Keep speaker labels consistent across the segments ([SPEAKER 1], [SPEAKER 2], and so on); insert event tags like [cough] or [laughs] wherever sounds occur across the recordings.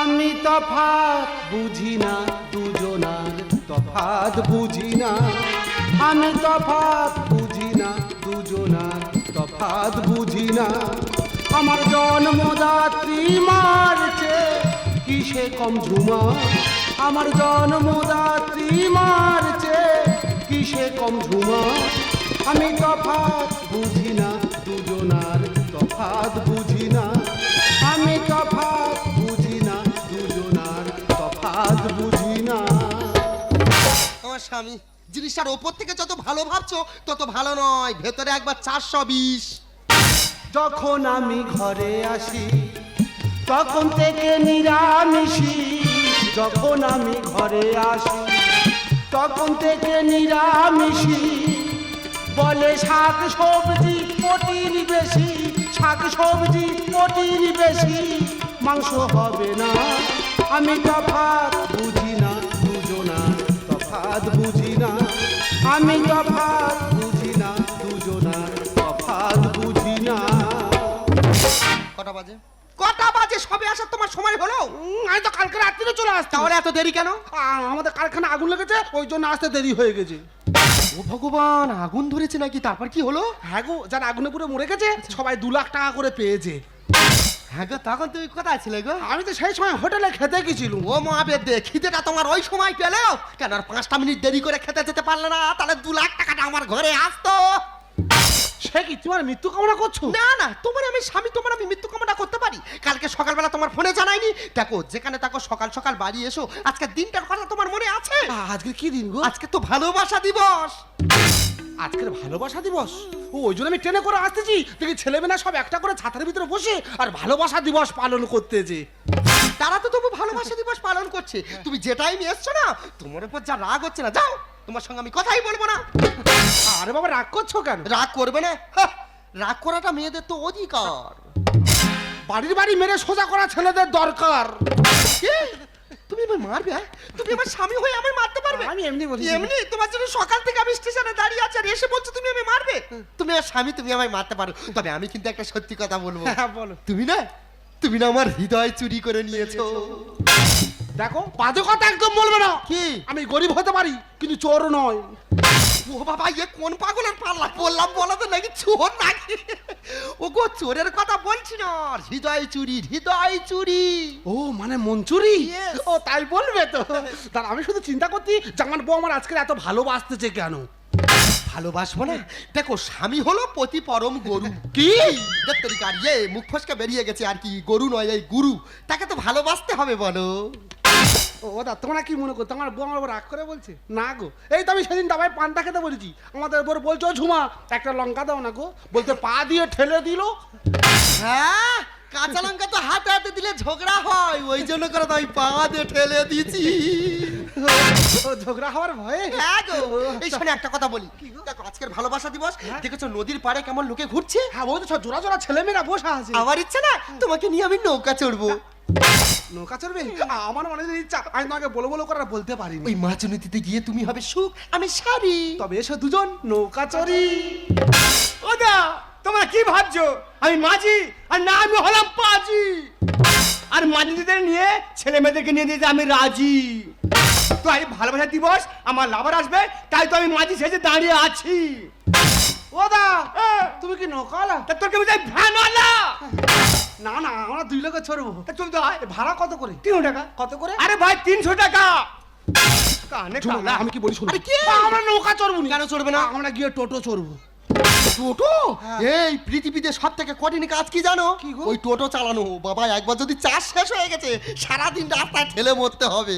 [SPEAKER 1] আমি তফাৎ বুঝি না দুজনার তফাৎ বুঝি না। আমি তফাৎ বুঝি না দুজনার তফাৎ বুঝি না। আমার জন্মদাত্রী মারছে, কিসে কম ঝুমা আমার জন্মদাত্রী মারছে, কিসে কম ঝুমা আমি তফাৎ বুঝি না দুজনার তফাৎ বুঝি
[SPEAKER 2] স্বামী জিনিসটার ওপর থেকে যত ভালো ভাবছ, তত ভালো নয়। ভেতরে একবার চারশো বিশ।
[SPEAKER 1] যখন আমি ঘরে আসি, তখন থেকে নিরামিষি। যখন আমি ঘরে আসি, তখন থেকে নিরামিষি। বলে শাক সবজি প্রোটিন বেশি, শাক সবজি প্রোটিন বেশি। মাংস হবে না, আমি তফাৎ বুঝি না। তফাৎ বুঝি না। আমি তফাৎ বুঝি না দুজনার তফাৎ বুঝি না।
[SPEAKER 2] কটা বাজে? কটা বাজে? সবে আসার তোমার সময় হলো?
[SPEAKER 1] উম, আমি তো কালকে রাত্রিরে চলে আসতাম
[SPEAKER 2] তাহলে এত দেরি কেন?
[SPEAKER 1] আমাদের কারখানা আগুন লেগেছে ওই জন্য আসতে দেরি হয়ে গেছে।
[SPEAKER 2] ও ভগবান আগুন ধরেছে নাকি? তারপর কি হলো?
[SPEAKER 1] হ্যাঁ গো যারা আগুনে পুরো মরে গেছে সবাই দু লাখ টাকা করে পেয়েছে।
[SPEAKER 2] হ্যাঁ গো তখন তুমি কোথায় ছিলে গো?
[SPEAKER 1] আমি তো সেই সময় হোটেলে খেতে গেছিলাম।
[SPEAKER 2] ও মহাবেদ দে খিদেটা তোমার ওই সময় পেলেও? কেন আর পাঁচটা মিনিট দেরি করে খেতে যেতে পারলে না? তাহলে দু লাখ টাকাটা আমার ঘরে আসতো।
[SPEAKER 1] সে কি? তোমার মৃত্যু কামনা করছ?
[SPEAKER 2] না না তোমার আমি স্বামী তোমার আমি মৃত্যু কামনা করতে পারি। কালকে সকালবেলা তোমার ফোনে জানাইনি। দেখো যেখানে থাকো সকাল সকাল বাড়ি এসো। আজকে দিনটার কথা তোমার মনে আছে?
[SPEAKER 1] আজকে কি দিন গো?
[SPEAKER 2] আজকে তো ভালোবাসা দিবস।
[SPEAKER 1] আজকের ভালোবাসা দিবস? ও ওই জন্য আমি ট্রেনে করে আসতেছি। দেখি ছেলেমেয়েরা সব একটা করে ছাতার ভিতরে বসে আর ভালোবাসা দিবস পালন করতেছে।
[SPEAKER 2] তারা তো তবু ভালোবাসা দিবস পালন করছে। তুমি যে টাইমে এসছো না তোমার উপর যা রাগ হচ্ছে না যাও। তোমার সঙ্গে আমি কথাই বলব না।
[SPEAKER 1] আরে বাবা রাগ করছ কেন?
[SPEAKER 2] রাগ করবে না? রাগ করাটা মেয়েদের তো অধিকার।
[SPEAKER 1] বাড়ির বাড়ি মেরে সোজা করা ছেলেদের দরকার?
[SPEAKER 2] তুমি আমার মারবে হ্যাঁ? তুমি আমার স্বামী হয়ে আমায় মারতে পারবে?
[SPEAKER 1] আমি এমনি বলছি।
[SPEAKER 2] এমনি? তোমার জন্য সকাল থেকে আমি স্টেশনে দাঁড়িয়ে আছি আর এসে বলছো তুমি আমি মারবে? তুমি আমার স্বামী তুমি আমায় মারতে পারো। তবে আমি কিন্তু একটা সত্যি কথা বলব।
[SPEAKER 1] হ্যাঁ বলো।
[SPEAKER 2] তুমি না তুমি না আমার হৃদয় চুরি করে নিয়েছো।
[SPEAKER 1] দেখো বাজে কথা একদম বলবে না।
[SPEAKER 2] কি?
[SPEAKER 1] আমি গরিব হতে পারি কিন্তু চোর নয়।
[SPEAKER 2] ও বাবা ইয়ে কোন পাগলের পাল্লা? বললাম বলা তো নাকি চোর নাকি? ও গো চোরের কথা বলছি না। হৃদয় চুরি হৃদয় চুরি।
[SPEAKER 1] ও মানে মঞ্চুরি
[SPEAKER 2] Yes.
[SPEAKER 1] ও তাই বলবে তো। তার আমি শুধু চিন্তা করছি আমার বউ আমার আজকে এত ভালোবাসতেছে কেন?
[SPEAKER 2] ভালোবাসবো না দেখো স্বামী হলো প্রতি পরম গরু।
[SPEAKER 1] কি?
[SPEAKER 2] তরিকার ইয়ে মুখ ফসকে বেরিয়ে গেছে আর কি। গরু নয় এই গুরু। তাকে তো ভালোবাসতে হবে বলো।
[SPEAKER 1] ও দা তোমরা কি মনে করতো আমার বউ আমার রাগ করে বলছে? না গো এই তো আমি সেদিন দাবাই পান্তা খেতে বলেছি। আমাদের বলছো ঝুমা একটা লঙ্কা দাও না গো। বলতে পা দিয়ে ঠেলে দিল।
[SPEAKER 2] হ্যাঁ কাঁচা লঙ্কা তো হাতে হাতে দিলে ঝগড়া হয় ওই জন্য করে তো আমি পা দিয়ে ঠেলে
[SPEAKER 1] ও ঝগড়া হওয়ার ভয়ে?
[SPEAKER 2] হ্যাঁ গো এই শোনে একটা কথা বলি। দেখো আজকের ভালোবাসা দিবস দেখেছ নদীর পাড়ে কেমন লোকে ঘুরছে?
[SPEAKER 1] হ্যাঁ ওই তো সব জোড়া জোড়া ছেলেমেয়েরা বসে আছে।
[SPEAKER 2] আমার ইচ্ছে না তোমাকে নিয়ে আমি নৌকা চড়বো।
[SPEAKER 1] নৌকা চড়বে? আমার মনে ইচ্ছা। আমি তোমাকে বলো বলো করে বলতে পারি
[SPEAKER 2] ওই মাছ নদীতে গিয়ে তুমি হবে সুখ আমি সারি।
[SPEAKER 1] তবে এসো দুজন নৌকা চড়ি।
[SPEAKER 3] ওদা তোমরা কি ভাবছ? আমি মাঝি আর না আমি হলাম পাজি। আর মাঝিদের নিয়ে ছেলে মেয়েদেরকে নিয়ে দিতে আমি রাজি। তো ভালোবাসা দিবস আমার লাভার আসবে তাই তো আমি মাঝি সেজে দাঁড়িয়ে আছি।
[SPEAKER 1] ও দা। তুমি কি নৌকাওয়ালা?
[SPEAKER 3] তা তোর কেমন যাই ভ্যানওয়ালা
[SPEAKER 1] না না আমরা দুই লোকে ছড়বো
[SPEAKER 3] তা চলতে
[SPEAKER 1] তো ভাড়া কত করে?
[SPEAKER 3] তিনশো টাকা।
[SPEAKER 1] কত করে?
[SPEAKER 3] আরে ভাই তিনশো টাকা। কানে।
[SPEAKER 1] আমি কি বলি শুনো? আমরা নৌকা চড়বো
[SPEAKER 2] কেন চড়বে না?
[SPEAKER 1] আমরা গিয়ে টোটো চড়বো।
[SPEAKER 2] টোটো? এই পৃথিবীতে সব থেকে কঠিন কাজ কি জানো? ওই টোটো চালানো। বাবা একবার যদি চাষ শেষ হয়ে গেছে সারাদিন রাস্তায় ঠেলে মরতে হবে।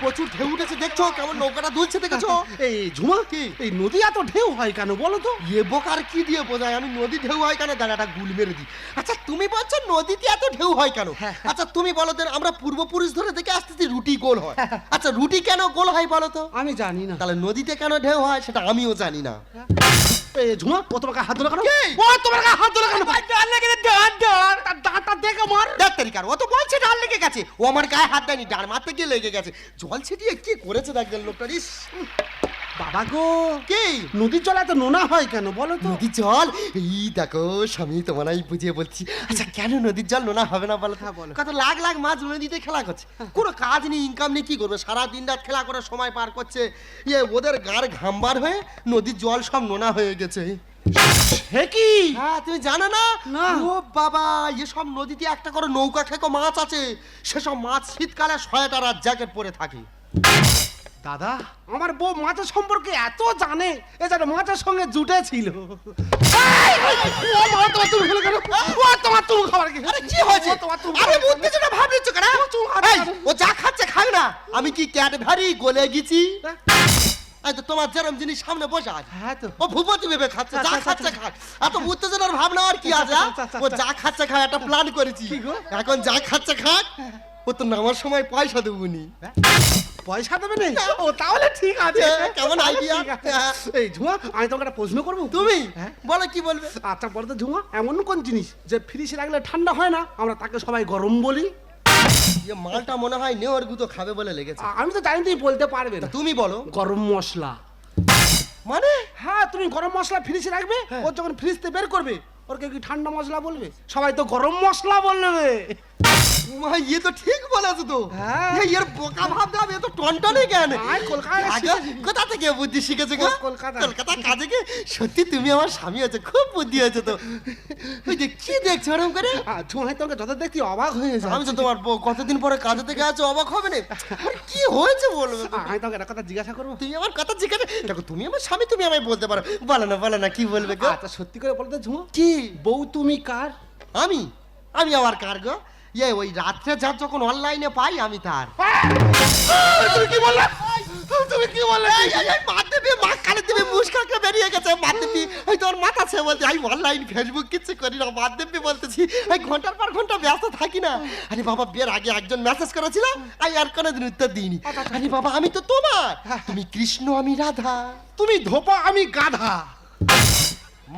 [SPEAKER 3] প্রচুর ঢেউ
[SPEAKER 2] উঠেছে দেখছ? কেমন নৌকাটা দুলছে দেখেছ? [laughs]
[SPEAKER 1] এই ঝুমা কি? এই নদী এত ঢেউ হয় কেন বলো তো?
[SPEAKER 2] এ বোকার কি দিয়ে বোঝায়? আমি নদী ঢেউ হয় কেন? দাঁড়াটা গুল মেরে দিই। আচ্ছা তুমি বলছো নদীতে এত ঢেউ হয় কেন? আচ্ছা তুমি বলো আমরা পূর্বপুরুষ ধরে দেখে আসতেছি রুটি গোল হয়। আচ্ছা রুটি কেন গোল হয় বলো তো?
[SPEAKER 1] আমি জানি না।
[SPEAKER 2] তাহলে নদীতে কেন ঢেউ হয় সেটা আমিও জানি না।
[SPEAKER 1] ঝুমা ও তোমাকে হাত ধরে কেন? ও তোমার হাত ধরে কেন?
[SPEAKER 3] ডাল লেগে
[SPEAKER 1] দাঁতটা দেখে মার
[SPEAKER 2] ডাক্তারি তারিকার ও তো বলছে ডাল লেগে গেছে। ও আমার গায়ে হাত দেয়নি মারতে গিয়ে লেগে গেছে। জল ছিটিয়ে কি করেছে দেখবেন লোকটা ইস।
[SPEAKER 1] বাবা গো।
[SPEAKER 2] কি?
[SPEAKER 1] নদীর জল এত নোনা হয় কেন বলো তো?
[SPEAKER 2] নদীর জল? এই দেখো স্বামী তোমার আমি বুঝিয়ে বলছি। আচ্ছা কেন নদীর জল নোনা হবে না বলো তো?
[SPEAKER 1] হ্যাঁ, বলো।
[SPEAKER 2] কত লাখ লাখ মাছ নদীতে খেলা করছে। কোনো কাজ নেই ইনকাম নেই কি করবে? সারা দিন রাত খেলা করে সময় পার করছে। ইয়ে ওদের গার ঘামবার হয়ে নদীর জল সব নোনা হয়ে গেছে।
[SPEAKER 1] হে কি?
[SPEAKER 2] হ্যাঁ তুমি জানো না। ও বাবা এসব নদীতে একটা করে নৌকা খেকো মাছ আছে। সেসব মাছ শীতকালে ছয়টা রাত জ্যাকেট পরে থাকে।
[SPEAKER 1] দাদা আমার বউ মাছের সম্পর্কে এত জানে এ যেন মাছের সঙ্গে জুটে ছিল। তোমার তুমি খাবার কি?
[SPEAKER 2] আরে কি হয়েছে? আরে যেটা ভাব কেন এই, ও যা খাচ্ছে খায় না। আমি কি ক্যাট গলে গেছি?
[SPEAKER 1] হ্যাঁ।
[SPEAKER 2] এই তো তোমার যেরম জিনিস সামনে বসে আছে।
[SPEAKER 1] হ্যাঁ তো।
[SPEAKER 2] ও ভূপতি ভেবে খাচ্ছে যা
[SPEAKER 1] আচ্ছা,
[SPEAKER 2] খাচ্ছে
[SPEAKER 1] আচ্ছা,
[SPEAKER 2] খায় এত উত্তেজনার ভাবনা আর কি আছে হ্যাঁ?
[SPEAKER 1] আচ্ছা, আচ্ছা,
[SPEAKER 2] ও
[SPEAKER 1] আচ্ছা।
[SPEAKER 2] যা খাচ্ছে খায় একটা প্ল্যান করেছি? এখন যা খাচ্ছে খাক ও তো নামার সময় পয়সা দেবুনি
[SPEAKER 1] পয়সা দেবে না? ও তাহলে ঠিক আছে।
[SPEAKER 2] হ্যাঁ, কেমন
[SPEAKER 1] আছে।
[SPEAKER 2] হ্যাঁ।
[SPEAKER 1] এই ঝুমা আমি তোমাকে একটা প্রশ্ন করব।
[SPEAKER 2] তুমি?
[SPEAKER 1] হ্যাঁ।
[SPEAKER 2] বলো কি বলবে?
[SPEAKER 1] আচ্ছা বলো তো ঝুমা এমন কোন জিনিস যে ফ্রিজে রাখলে ঠান্ডা হয় না? আমরা তাকে সবাই গরম বলি।
[SPEAKER 2] যে মালটা মনে হয় নেওয়ার গুতো খাবে বলে লেগেছে।
[SPEAKER 1] আমি তো জানি তুমি বলতে পারবে না।
[SPEAKER 2] তুমি বলো।
[SPEAKER 1] গরম মশলা।
[SPEAKER 2] মানে?
[SPEAKER 1] হ্যাঁ তুমি গরম মশলা ফ্রিজে রাখবে ও যখন ফ্রিজ থেকে বের করবে ওর কেউ কি ঠান্ডা মশলা বলবে? সবাই তো গরম মশলা বলবে।
[SPEAKER 2] মা ইয়ে তো ঠিক বলেছ তো।
[SPEAKER 1] হ্যাঁ।
[SPEAKER 2] এর বোকা ভাব দাও এ তো টনটনে কেন। কোথা থেকে বুদ্ধি শিখেছে গো?
[SPEAKER 1] কলকাতা।
[SPEAKER 2] কলকাতা কাজে গিয়ে সত্যি তুমি আমার স্বামী আছে খুব বুদ্ধি হয়েছে তো। ওই যে কি দেখছ ওরকম করে?
[SPEAKER 1] ঝুমা তোমাকে যত দেখতে অবাক হয়ে যায়
[SPEAKER 2] আমি তো তোমার বউ কতদিন পরে কাজে থেকে আছো অবাক হবে না? আরে কি হয়েছে বলবে?
[SPEAKER 1] আমি তোমাকে একটা কথা জিজ্ঞাসা করব?
[SPEAKER 2] তুমি আমার কথা জিজ্ঞাসা দেখো তুমি আমার স্বামী তুমি আমায় বলতে পারো। বলো না বলো না কি বলবে গো?
[SPEAKER 1] আচ্ছা সত্যি করে বলতে ঝুমা।
[SPEAKER 2] কি?
[SPEAKER 1] বউ তুমি কার?
[SPEAKER 2] আমি? আমি আবার কার গো? ইয়ে ওই রাত্রে যা যখন অনলাইনে পাই আমি তার।
[SPEAKER 1] তুমি কি বললে? তুমি কি বললে?
[SPEAKER 2] মা দেবে মা কানে দেবে বেরিয়ে গেছে। দেবি ওই তোর মাথা আমি অনলাইন ফেসবুক কিছু করি না। দেবী বলতেছি এই ঘণ্টার পর ঘণ্টা ব্যস্ত থাকি না। আরে বাবা বিয়ের আগে একজন মেসেজ করেছিল আমি আর কোনোদিন উত্তর দিইনি। আরে বাবা আমি তো তোমার। তুমি কৃষ্ণ আমি রাধা।
[SPEAKER 1] তুমি ধোপা আমি গাধা।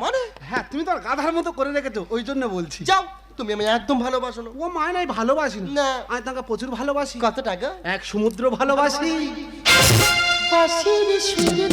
[SPEAKER 2] মানে?
[SPEAKER 1] হ্যাঁ তুমি তো গাধার মতো করে রেখেছো ওই জন্য বলছি।
[SPEAKER 2] যাও। তুমি আমি একদম ভালোবাসো না।
[SPEAKER 1] ও মায় নাই ভালোবাসি না। আমি তাকে প্রচুর ভালোবাসি।
[SPEAKER 2] কত টাকা?
[SPEAKER 1] এক সমুদ্র ভালোবাসি।
[SPEAKER 4] পাশের সুরে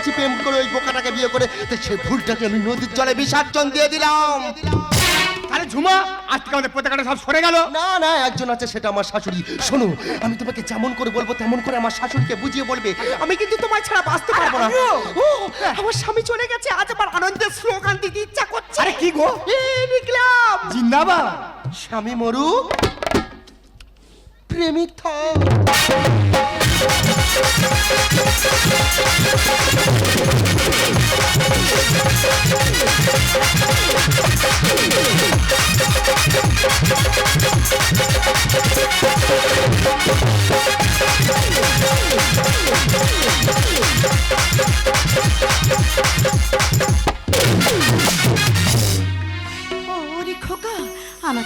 [SPEAKER 2] করেছি প্রেম করে ওই বোকাটাকে বিয়ে করে তো সেই ভুলটাকে আমি নদীর জলে বিসর্জন দিয়ে দিলাম।
[SPEAKER 3] তাহলে ঝুমা আজ থেকে আমাদের পতাকাটা সব সরে গেল।
[SPEAKER 2] না না একজন আছে সেটা আমার শাশুড়ি। শোনো আমি তোমাকে যেমন করে বলব তেমন করে আমার শাশুড়িকে বুঝিয়ে বলবে। আমি কিন্তু তোমায় ছাড়া বাঁচতে পারব না। ও আমার স্বামী চলে গেছে আজ আমার আনন্দের স্লোগান দিতে ইচ্ছা করছে।
[SPEAKER 3] আরে কি গো?
[SPEAKER 2] লিখলাম
[SPEAKER 3] জিন্দাবাদ।
[SPEAKER 2] স্বামী মরুক প্রেমিক থাক
[SPEAKER 4] ওরে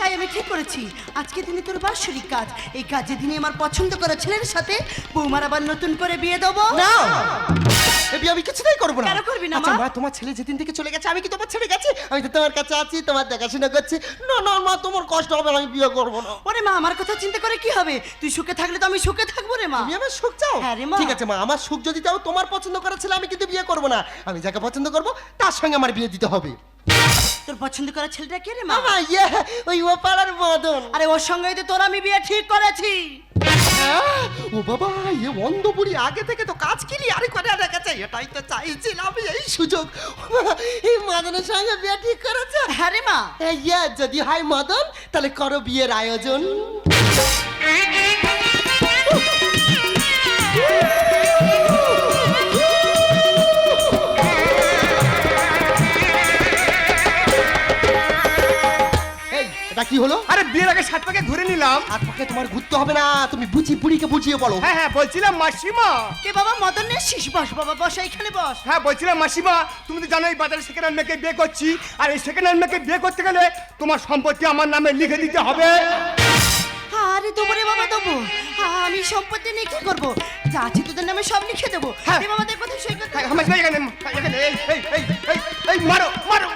[SPEAKER 4] তাই আমি ঠিক করেছি। আজকে দিনে তোর বাৎসরিক কাজ। এই কাজে দিনে আমার পছন্দ করা ছেলের সাথে বৌমার আবার নতুন করে বিয়ে দেবো।
[SPEAKER 2] না! এ বিয়ে আমি কিছুতেই করব না।
[SPEAKER 4] কেন করবি না,
[SPEAKER 2] আচ্ছা
[SPEAKER 4] মা?
[SPEAKER 2] মা তোমার ছেলে যেদিন থেকে চলে গেছে আমি কি তোমার ছেড়ে গেছি? আমি তো তোমার কাছে আছি তোমার দেখাশোনা করছি। না না মা তোমার কষ্ট হবে না, আমি বিয়ে করব না।
[SPEAKER 4] ওরে মা আমার কথা চিন্তা করে কি হবে? তুই সুখে থাকলে তো আমি সুখে থাকব রে মা।
[SPEAKER 2] তুমি আমার সুখ চাও?
[SPEAKER 4] হ্যাঁ রে মা।
[SPEAKER 2] ঠিক আছে মা আমার সুখ যদি চাও তোমার পছন্দ করা ছেলে আমি কিন্তু বিয়ে করব না। আমি যাকে পছন্দ করব তার সঙ্গে আমার বিয়ে দিতে হবে।
[SPEAKER 4] তোর পছন্দ করা ছেলেটা কে রে মা?
[SPEAKER 2] মামা ইয়ে ওই ও পাড়ার মদন
[SPEAKER 4] আরে ওর সঙ্গেই তো তোর আমি বিয়ে ঠিক করেছি।
[SPEAKER 2] ও বাবা এ অন্ধ বুড়ি আগে থেকে তো কাজ কিলি আরে করে রেখেছে এটাই তো চাইছিলাম এই সুযোগ। এই মদনের সঙ্গে বিয়ে ঠিক করেছে?
[SPEAKER 4] হ্যাঁ রে মা।
[SPEAKER 2] এই ইয়ে যদি হয় মদন তাহলে করো বিয়ের আয়োজন। [laughs] এটা কি হলো?
[SPEAKER 3] আরে বিয়ের আগে সাত পাকে ধরে নিলাম।
[SPEAKER 2] হাত পাকে তোমার ঘুরতে হবে না তুমি বুঝি বুড়িকে বুঝিয়ে বলো।
[SPEAKER 3] হ্যাঁ হ্যাঁ বলছিলাম মাসিমা।
[SPEAKER 4] কে বাবা মদন এসছিস বস বাবা বস এইখানে বস।
[SPEAKER 3] হ্যাঁ বলছিলাম মাসিমা তুমি তো জানো এই বাজারে সেকেন্ড হ্যান্ড মেয়েকে বিয়ে করছি আর এই সেকেন্ড হ্যান্ড মেয়েকে বিয়ে করতে গেলে তোমার সম্পত্তি আমার নামে লিখে দিতে হবে।
[SPEAKER 4] আরে দেবো রে বাবা দেবো। আমি সম্পত্তি নিয়ে কি করব? যা আছে তোদের নামে সব লিখে দেবো।
[SPEAKER 3] হ্যাঁ।
[SPEAKER 4] বাবা দেখ কোথায় সই করতে
[SPEAKER 3] আমার এখানে এখানে এই এই এই এই এই মারো মারো।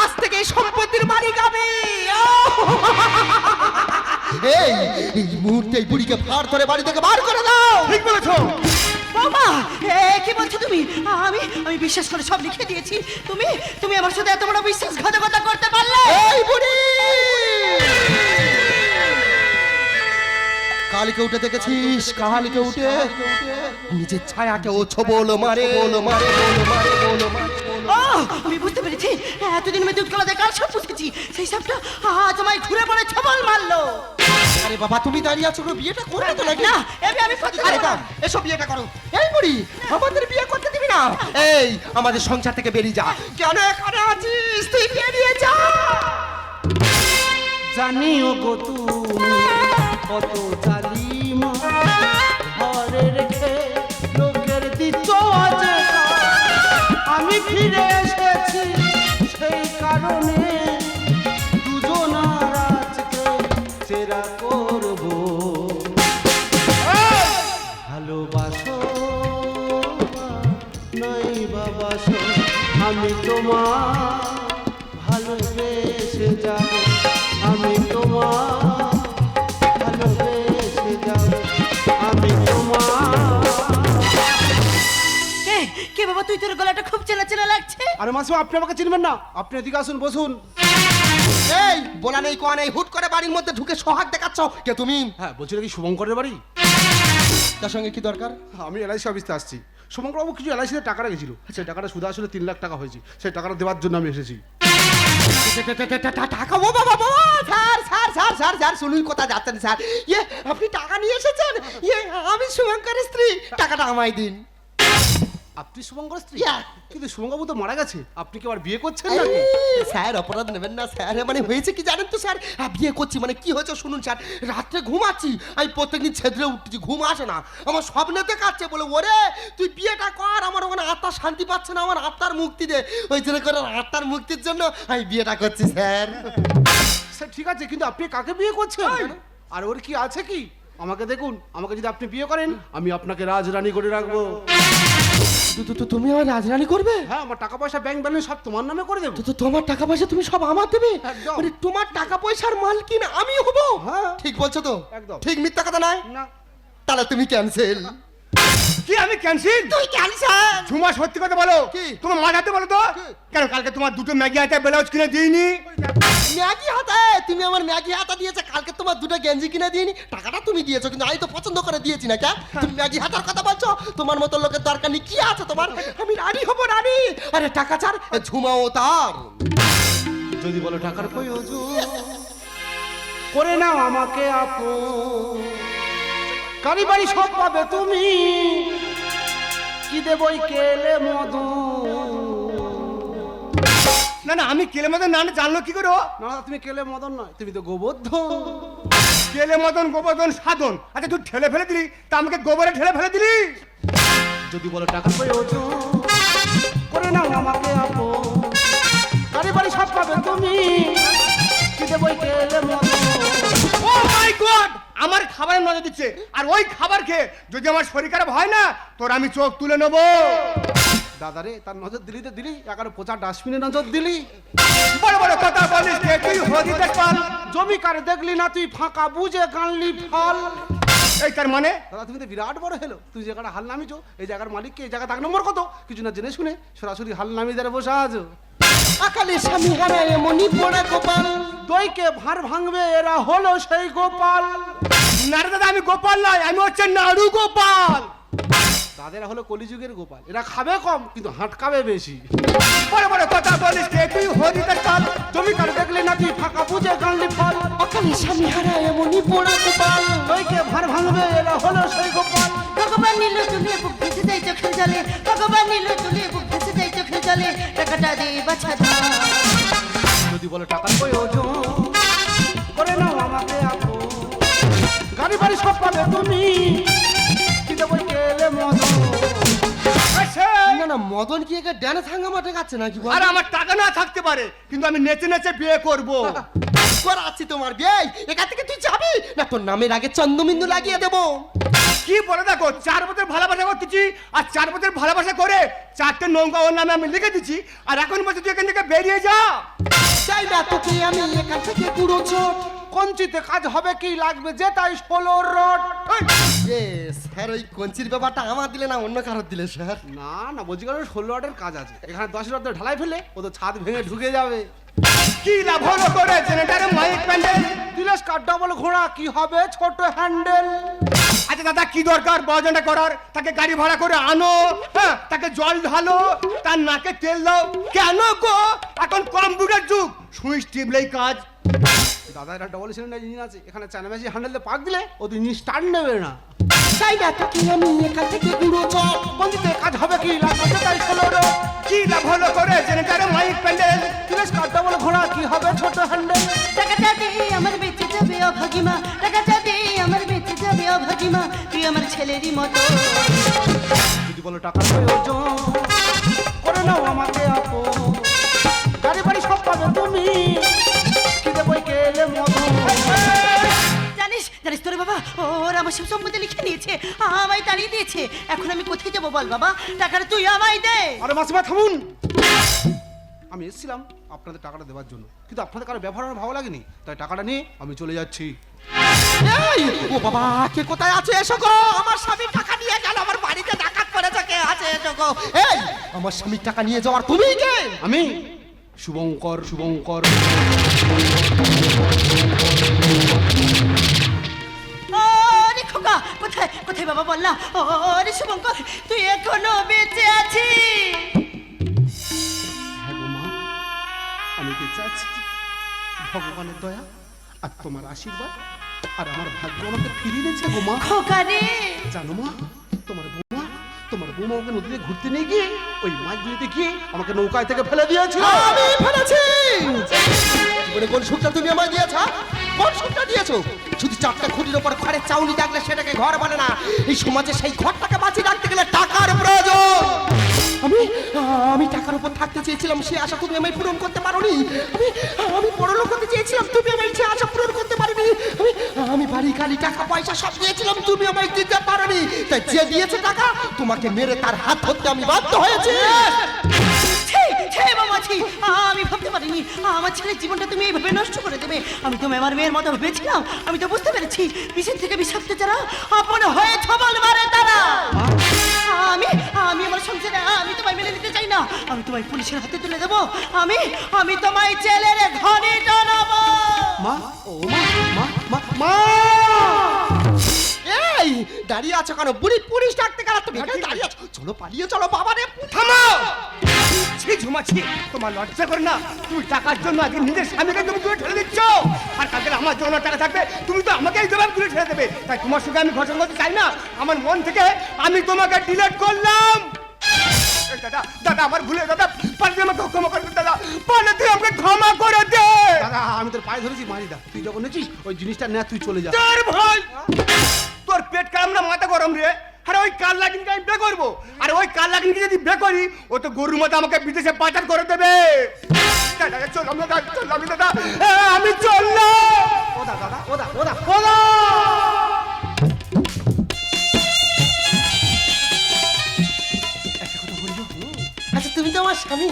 [SPEAKER 2] আজ থেকে এই সম্পত্তির মালিক আমি। এই এই মুহূর্তে এই বুড়িকে ফাড় ধরে বাড়ি থেকে বার করে দাও।
[SPEAKER 3] ঠিক বলেছ।
[SPEAKER 4] বাবা এ কি বলছো তুমি? আমি আমি বিশ্বাস করে সব লিখে দিয়েছি। তুমি তুমি আমার সাথে এত বড় বিশ্বাসঘাতকতা করতে পারলে?
[SPEAKER 2] এই বুড়ি! কালকে উঠে দেখেছিস? কালকে উঠে নিজের ছায়াকে ও ছবল মারে বল মারে বল মারে বল মারে।
[SPEAKER 4] আমি বুঝতে পেরেছি। এতদিন আমি দুধ কলা কাল সব বুঝেছি। সেই সবটা আজ আমায় ঘুরে পড়ে ছবল মারলো।
[SPEAKER 2] আরে বাবা তুমি দাঁড়িয়ে আছো গো, বিয়েটা করবে তো নাকি?
[SPEAKER 4] না এবি আমি করতে
[SPEAKER 2] আরে
[SPEAKER 4] না।
[SPEAKER 2] এসব বিয়েটা করো। এই বুড়ি আমাদের বিয়ে করতে দিবি না। এই আমাদের সংসার থেকে বেরিয়ে যা। কেন এখানে আছিস? তুই বেরিয়ে যা।
[SPEAKER 1] জানিও গো তুমি কত ঘরে রেখে লোকের দিচ্ছ আমি ফিরে এসেছি সেই কারণে দুজনার আজকে চেরা করব। ভালোবাসো নাই বাবাসো আমি তোমার মাসিমা আপনি আমাকে চিনবেন না। আপনি এদিকে আসুন বসুন।
[SPEAKER 2] এই বলা নেই কোয়া নেই হুট করে বাড়ির মধ্যে ঢুকে সোহাগ দেখাচ্ছ। কে তুমি?
[SPEAKER 1] হ্যাঁ বলছি নাকি শুভঙ্করের বাড়ি?
[SPEAKER 2] তার সঙ্গে কি দরকার?
[SPEAKER 1] আমি এলআইসি অফিসে আসছি। শুভঙ্করবাবু কিছু এলআইসিতে টাকা রেখেছিল। সেই টাকাটা সুদা আসলে তিন লাখ টাকা হয়েছে। সেই টাকাটা দেওয়ার জন্য আমি এসেছি।
[SPEAKER 2] টাকা ও বাবা বাবা sir sir sir sir sir শুনুন কোথায় যাচ্ছেন স্যার। ইয়ে আপনি টাকা নিয়ে এসেছেন? ইয়ে আমি শুভঙ্করের স্ত্রী। টাকাটা আমায় দিন।
[SPEAKER 1] আপনি শুভঙ্কর স্ত্রী. কিন্তু শুভঙ্করবাবু তো মারা গেছে। আপনি কি আবার বিয়ে করছেন
[SPEAKER 2] এই, স্যার অপরাধ নেবেন না স্যার। মানে হয়েছে কি জানেন তো স্যার? বিয়ে করছি মানে কি হয়েছে শুনুন স্যার। রাত্রে ঘুমাচ্ছি আমি প্রত্যেকদিন ছেদরে উঠছি ঘুম আসে না। আমার স্বপ্নেতে কাটছে বলে ওরে তুই বিয়েটা কর আমার ওখানে আত্মা শান্তি পাচ্ছে না আমার আত্মার মুক্তি দে। ওই জন্য করে আত্মার মুক্তির জন্য আমি বিয়েটা করছি স্যার।
[SPEAKER 1] স্যার ঠিক আছে কিন্তু আপনি কাকে বিয়ে করছেন? আর ওর কি আছে কি? আমাকে দেখুন আমাকে যদি আপনি বিয়ে করেন আমি আপনাকে রাজরানী করে রাখব।
[SPEAKER 2] তুমি আমার রাজরানী করবে?
[SPEAKER 1] হ্যাঁ আমার টাকা পয়সা ব্যাংক ব্যালেন্স সব তোমার নামে করে দেবো।
[SPEAKER 2] তো তোমার টাকা পয়সা তুমি সব আমার দেবে। মানে তোমার টাকা পয়সার মালকিন আমি হব?
[SPEAKER 1] হ্যাঁ।
[SPEAKER 2] ঠিক বলছো তো?
[SPEAKER 1] একদম।
[SPEAKER 2] ঠিক মিথ্যা কথা নাই
[SPEAKER 1] না।
[SPEAKER 2] তাহলে তুমি ক্যান্সেল
[SPEAKER 3] কি আমি ক্যান্সেল
[SPEAKER 2] তুই ক্যান্সেল
[SPEAKER 3] ঝুমা সত্যি কথা বলো।
[SPEAKER 2] কি?
[SPEAKER 3] তোমার মাথাতে বলো তো। কেন কালকে তোমার দুটো ম্যাগি হাতে ব্লাউজ কিনে দিইনি?
[SPEAKER 2] ম্যাগি হাতে? তুমি আমার ম্যাগি হাতা দিয়েছে কালকে তোমার দুটো গেঞ্জি কিনে দিইনি। টাকাটা তুমি দিয়েছ কিন্তু আমি তো পছন্দ করে দিয়েছি না কে তুমি ম্যাগি হাতার কথা বলছো তোমার মতো লোকের দরকার নেই। কি আছে তোমার? আমি রানী হব রানী। আরে টাকা ছাড়। ঝুমাও তার।
[SPEAKER 1] যদি বলো টাকার প্রয়োজন করে নাও আমাকে আপন। কারি বাড়ি সব পাবে তুমি দেবই কেলে মদন
[SPEAKER 3] না না আমি কেলে মতন না জানলো কি করো
[SPEAKER 1] না তুমি কেলে মদন নয় তুমি তো গোবর্ধ
[SPEAKER 3] কেলে মতন গোবর্ধন সাধন। আচ্ছা তুই ঠেলে ফেলে দিলি? তা আমাকে গোবরে ঠেলে ফেলে দিলি?
[SPEAKER 1] যদি বলো টাকার প্রয়োজন করে নাও আমাকে আপন। কারি বাড়ি সব পাবে তুমি কি দেবই কেলে মদন।
[SPEAKER 3] ও মাই গড আমার খাবারের নজর দিচ্ছে। আর ওই খাবার খেয়ে যদি আমার শরীর খারাপ হয় না তোর আমি চোখ তুলে নেব।
[SPEAKER 1] দাদা রে তার নজর দিলি তো দিলি? এগারো পচা ডাস্টবিনে নজর দিলি?
[SPEAKER 3] বড় বড় কথা বলিস কে তুই হদিতে পাল
[SPEAKER 1] জমি কারে দেখলি না তুই ফাঁকা বুঝে গানলি ফল।
[SPEAKER 3] এই তার মানে?
[SPEAKER 1] দাদা তুমি তো বিরাট বড় হেলো। তুই জায়গাটা হাল নামিছো এই জায়গার মালিককে এই জায়গা দাগ নম্বর কত? কিছু না জেনে শুনে সরাসরি হাল নামিয়ে দাঁড়ে বসে আছো।
[SPEAKER 2] আকালে স্বামী হারায় এমনই পড়া গোপাল।
[SPEAKER 1] দইকে ভার ভাঙবে এরা হলো সেই গোপাল।
[SPEAKER 3] না রে দাদা আমি গোপাল নয় আমি হচ্ছে নাড়ু গোপাল।
[SPEAKER 1] দাদেরা হলো কলিযুগের গোপাল। এরা খাবে কম কিন্তু হাঁটকাবে বেশি।
[SPEAKER 3] বড় বড় কথা বলিস কে তুই হদিতে পাল।
[SPEAKER 1] জমি কারে দেখলি না তুই ফাঁকা বুঝে গানলি ফল।
[SPEAKER 2] স্বামী হারায় এমনই পড়া গোপাল।
[SPEAKER 1] দইকে ভার ভাঙবে এরা হলো সেই গোপাল।
[SPEAKER 4] ভগবান নীল তুলে বুক ভেসে যায় চোখের জলে। ভগবান নীল তুলে বুক ভেসে চোখের জলে টাকাটা দে বাছা
[SPEAKER 1] যদি বলে টাকার প্রয়োজন করে নাও আমাকে আপন গাড়ি বাড়ি সব পাবে তুমি কিন্তু বই কেলে মদন?
[SPEAKER 2] না না মদন কি একে ড্যান্স হাঙ্গামা ঠেকাচ্ছে নাকি বল?
[SPEAKER 3] আর আমার টাকা না থাকতে পারে কিন্তু আমি নেচে নেচে বিয়ে করব। [laughs]
[SPEAKER 2] করাচ্ছি তোমার বিয়ে। এখান থেকে তুই যাবি? না তোর নামের আগে চন্দ্রবিন্দু লাগিয়ে দেবো।
[SPEAKER 3] কি বলে দেখো চার বছর ভালোবাসা করতেছি আর চার বছর ভালোবাসা করে চারটে নৌকা ওর নামে আমি লিখে দিচ্ছি আর এখন বলছি তুই এখান থেকে বেরিয়ে যা।
[SPEAKER 2] চাই না তোকে আমি এখান থেকে পুরো চোট
[SPEAKER 1] কঞ্চিতে কাজ হবে কি লাগবে যে তাই ষোলো রড
[SPEAKER 2] স্যার ওই কঞ্চির ব্যাপারটা আমার দিলে না অন্য কারোর দিলে স্যার?
[SPEAKER 1] না না বলছি কারণ ষোলো রডের কাজ আছে। এখানে দশ রড ঢালাই ফেলে ও তো ছাদ ভেঙে ঢুকে যাবে।
[SPEAKER 3] কি লাভ হলো করে জেনারেটারে মাইক প্যান্ডেল
[SPEAKER 1] দিলেশ কার ডবল ঘোড়া কি হবে ছোট হ্যান্ডেল?
[SPEAKER 3] আচ্ছা দাদা কি দরকার? বজনটা করার। তাকে গাড়ি ভাড়া করে আনো। হ্যাঁ তাকে জল ঢালো। তার নাকে তেল দাও। কেন গো? এখন কম্পিউটার যুগ। সুইচ টিপলেই কাজ।
[SPEAKER 1] দাদা এটা ডবল সিলিন্ডার ইঞ্জিন আছে। এখানে চানাবাসি হ্যান্ডেল দিয়ে পাক দিলে ও তো ইঞ্জিন স্টার্ট নেবে না।
[SPEAKER 2] চাই না তোকে আমি এখান থেকে চোট
[SPEAKER 1] কঞ্চিতে কাজ হবে কি লাগবে যে তাই ষোলো
[SPEAKER 3] কি লাভ হলো করে জেনারেটারে মাইক প্যান্ডেল
[SPEAKER 1] কার ডবল ঘোড়া কি হবে ছোট হ্যান্ডেল
[SPEAKER 4] টাকাটা দে আমার বেঁচে যাবে অভাগিমা টাকাটা দে আমার বেঁচে যাবে অভাগিমা তুই আমার ছেলেরই মতো।
[SPEAKER 1] যদি বলো টাকার প্রয়োজন করে নাও আমাকে আপো গাড়ি বাড়ি সব পাবে তুমি। মধু।
[SPEAKER 4] জানিস জানিস তোর বাবা ওর আমার সব সম্পত্তি লিখে নিয়েছে আমায় তাড়িয়ে দিয়েছে। এখন আমি কোথায় যাব বল বাবা? টাকাটা তুই আমায় দে।
[SPEAKER 1] আরে মাসিমা থামুন। আমি এসেছিলাম আপনাদের টাকাটা দেওয়ার জন্য কিন্তু আপনাদের কারও ব্যবহার আমার ভালো লাগেনি তাই টাকাটা নিয়ে আমি চলে যাচ্ছি।
[SPEAKER 2] এই ও বাবা কে কোথায় আছে? এসো গো আমার স্বামী টাকা নিয়ে গেল আমার বাড়িতে ডাকাত করেছে কে আছে? এসো গো। এই আমার স্বামীর টাকা নিয়ে যাওয়ার তুমি কে?
[SPEAKER 1] আমি? শুভঙ্কর শুভঙ্কর
[SPEAKER 4] খোকা কোথায় কোথায় বাবা বল না ওরে শুভঙ্কর তুই এখনও বেঁচে আছিস?
[SPEAKER 1] হ্যাঁ গো মা আমি বেঁচে আছি। ভগবানের দয়া আর তোমার আশীর্বাদ আর আমার ভাগ্য আমাকে ফিরিয়ে দিয়েছে গো মা।
[SPEAKER 4] খোকা রে।
[SPEAKER 1] জানো মা তোমার তোমার বৌমা আমাকে নদীতে ঘুরতে নিয়ে গিয়ে ওই মাছ দিতে গিয়ে আমাকে নৌকায় থেকে ফেলে দিয়েছিল।
[SPEAKER 2] আমি ফেলেছি! জীবনে কোন সুখটা তুমি আমায় দিয়েছ? কোন সুখটা দিয়েছ? শুধু চারটা খুঁটির ওপর খড়ের চাউনি থাকলে সেটাকে ঘর বলে না। এই সমাজে সেই ঘরটাকে বাঁচিয়ে রাখতে গেলে টাকার প্রয়োজন! আমি আমি টাকার উপর থাকতে চেয়েছিলাম, সে আশা তুমি আমায় পূরণ করতে পারোনি। আমি আমি পড়ালোক করতে চেয়েছিলাম, তুমি আমায় সে আশা পূরণ করতে পারোনি। আমি আমি বাড়ি, গাড়ি, টাকা, পয়সা সব দিয়েছিলাম, তুমি আমায় দিতে পারোনি। তাই যে দিয়েছে টাকা, তোমাকে মেরে তার হাত ধরতে আমি বাধ্য হয়েছি।
[SPEAKER 4] আমি ভাবতে পারিনি, আমার ছেলের জীবনটা তুমি এইভাবে নষ্ট করে দেবে। আমি তো আমার মেয়ের মতো ভেবেছিলাম, আমি তো বুঝতে পেরেছি বিষের থেকে বিষাক্ত যারা আপন হয়ে ছবল মারে। আমি তোমায় পুলিশের হাতে তুলে দেবো। আমি আমি তোমায় জেলের ঘরে জানাব
[SPEAKER 1] মা ও মা মা মা মা!
[SPEAKER 2] এই দাঁড়িয়ে আছো কেন? বুড়ি পুলিশ ডাকতে গেল তুমি। এখানে দাঁড়িয়ে আছো। চলো পালিয়ে চলো বাবা রে।
[SPEAKER 3] থামো! ছি ঝুমাছি তোমার লজ্জা করে না। তুমি টাকার জন্য আগে নিজের স্বামীকে তুমি দূরে ঠেলে দিচ্ছ। আর কালকে আমার জন্য টাকা থাকবে তুমি তো আমাকেই দেবে দূরে ঠেলে দেবে। তাই তোমার সঙ্গে আমি ঘটনা করতে চাই না। আমার মন থেকে আমি তোমাকে ডিলেট করলাম। দাদা দাদা আমার ভুলে দাদা পারলে আমাকে ক্ষমা করে দাদা। পারলে তুই আমাকে ক্ষমা করে দে।
[SPEAKER 1] দাদা আমি তোর পায়ে ধরেছি মারি দা। তুই যখন নেছিস ওই জিনিসটা নে তুই চলে যা।
[SPEAKER 3] তোর ভাই! তোর পেট কাম না মাথা গরম রে। আরে ওই কাল লাগিনকে আমি বে করব। আর ওই কাল লাগিনকে যদি বে করি ও তো গরুর মতো আমাকে বিদেশে পাচার করে দেবে। দাদা, চললাম দাদা চললাম দাদা। আমি চললাম
[SPEAKER 1] ওদা দাদা ওদা ওদা ওদা
[SPEAKER 2] আমার স্বামী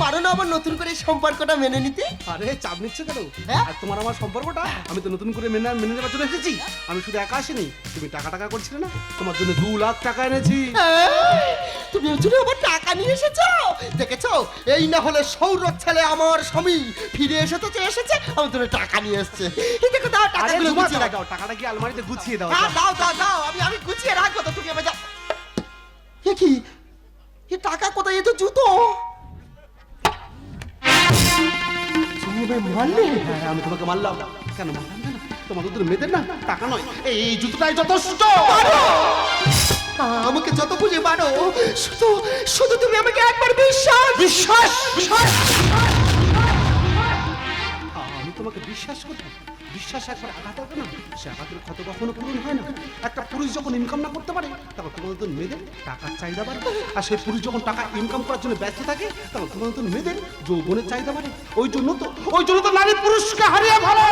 [SPEAKER 2] পারো না আবার নতুন করে সম্পর্কটা মেনে নিতে?
[SPEAKER 1] আরে চাপ নিচ্ছে কেন?
[SPEAKER 2] হ্যাঁ?
[SPEAKER 1] আর তোমার আমার সম্পর্কটা? আমি তো নতুন করে মেনে মেনে নেবার জন্য এসেছি। আমি শুধু একা আসিনি। তুমি টাকা টাকা করছিলে না? তোমার জন্য দু লাখ টাকা এনেছি।
[SPEAKER 2] এই, তুমি ওই জন্য আবার টাকা নিয়ে এসেছ? দেখেছ? এই না হলে সৌরভ ছেলে আমার স্বামী ফিরে এসে তো যে এসেছে আমি তোর টাকা নিয়ে এসছে। এই দেখো দাও
[SPEAKER 1] আরে
[SPEAKER 2] টাকাগুলো
[SPEAKER 1] ঝুমা,
[SPEAKER 2] গুছিয়ে
[SPEAKER 1] দাও,
[SPEAKER 2] রাখো।
[SPEAKER 1] দাও, টাকাটা কি আলমারিতে গুছিয়ে দাও।
[SPEAKER 2] হ্যাঁ দাও দাও দাও আমি আমি গুছিয়ে রাখব তো তুমি আবার যাও। এ কি? এ টাকা কোথায়? এ তো জুতো। মারলে?
[SPEAKER 1] হ্যাঁ আমি তোমাকে মারলাম। কেন মারলাম? তোমার দুধের মেয়েদের না টাকা নয়। এই জুতোটাই যথেষ্ট।
[SPEAKER 2] আমাকে যত বুঝে মারো শুধু শুধু তুমি আমাকে একবার বিশ্বাস। বিশ্বাস? বিশ্বাস।
[SPEAKER 1] আমি তোমাকে বিশ্বাস করতাম। বিশ্বাস একবার আঘাত হবে না? সে আঘাতের ক্ষত কখনো পূরণ হয় না। একটা পুরুষ যখন ইনকাম না করতে পারে, তখন তোমার তো মেয়েদের টাকার চাহিদা বাড়ে। আর সেই পুরুষ যখন টাকা ইনকাম করার জন্য ব্যস্ত থাকে, তখন তোমার মতন মেয়েদের যৌবনের চাহিদা বাড়ে। ওই জন্য তো ওই জন্য তো নারী পুরুষকে হারিয়ে ভালো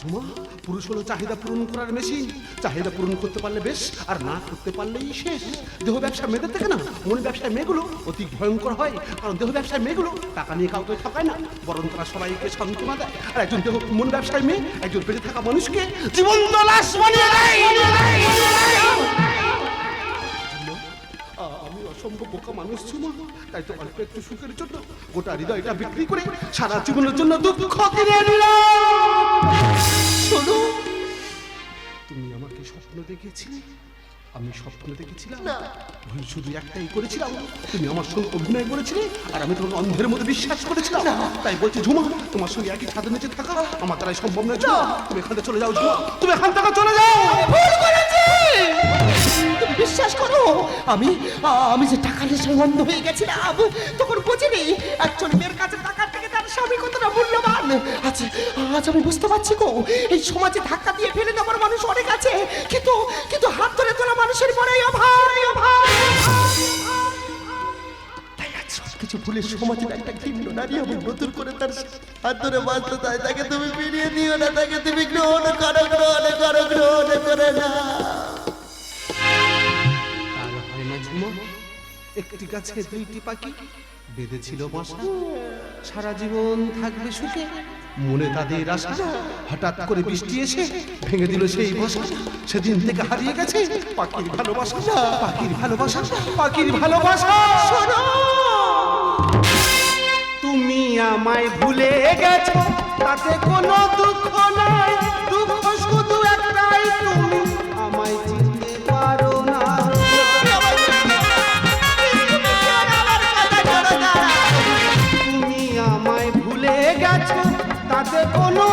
[SPEAKER 1] ঝুমা পুরুষ হলো চাহিদা পূরণ করার মেশিন। চাহিদা পূরণ করতে পারলে বেশ, আর না করতে পারলেই শেষ। দেহ ব্যবসা মেয়েদের থেকে না, মন ব্যবসায় মেয়েগুলো অতি ভয়ঙ্কর হয়। কারণ দেহ ব্যবসায় মেয়েগুলো টাকা নিয়ে কাউকে ঠকায় না, বরং তারা সবাইকে সান্ত্বনা দেয়। আর একজন দেহ মন ব্যবসায় মেয়ে, একজন বেঁচে থাকা মানুষকে জীবন লাশ আমি অসম্ভব বোকা মানুষ ছিল তাই তো অল্প একটু সুখের জন্য গোটা হৃদয়টা বিক্রি করে সারা জীবনের জন্য দুঃখ কিনে নিলাম। শোনো। তুমি আমাকে স্বপ্ন দেখেছিলে? আমি স্বপ্ন দেখেছিলাম। ভুল শুধু একটাই করেছিলাম। তুমি আমার সঙ্গে অভিনয় করেছিলে আর আমি তোমাকে অন্ধের মধ্যে বিশ্বাস করেছিলাম। তাই বলছি ঝুমা তোমার সঙ্গে একই ছাদের নিচে থাকা আমার দ্বারাই সম্ভব নয় ঝুমা। তুমি এখান থেকে চলে যাও ঝুমা। তুমি এখান থেকে চলে যাও।
[SPEAKER 2] ভুল করেছি। তুমি বিশ্বাস করো আমি আমি যে টাকা নেশায় অন্ধ হয়ে গেছিলাম তখন বুঝিনি একজন মেয়ের কাছে তার স্বামী কতটা মূল্যবান? আচ্ছা আজ আমি বুঝতে পারছি গো, এই সমাজে ধাক্কা দিয়ে ফেলে দেওয়ার মানুষ অনেক আছে। কিন্তু কিন্তু হাত ধরে তোলা মানুষের তাই আজ সবকিছু ভুলে সমাজের একটা ঘৃণ্য নারী আমার নতুন করে তার হাত ধরে বাঁচতে চায় তাকে তুমি ফিরিয়ে দিও না, তাকে তুমি গ্রহণ করো গ্রহণ করো, গ্রহণ করে না।
[SPEAKER 1] একটি গাছে দুইটি পাখি বেঁধেছিল বাসা। সারা জীবন থাকবে সুখে। মনে তাদের আশা। হঠাৎ করে বৃষ্টি এসে ভেঙে দিল সেই বাসা। সেদিন থেকে হারিয়ে গেছে পাখির ভালোবাসা। পাখির ভালোবাসা পাখির ভালোবাসা। তুমি আমায় ভুলে গেছো, তাতে কোনো দুঃখ নাই। দুঃখ তাতে কোনো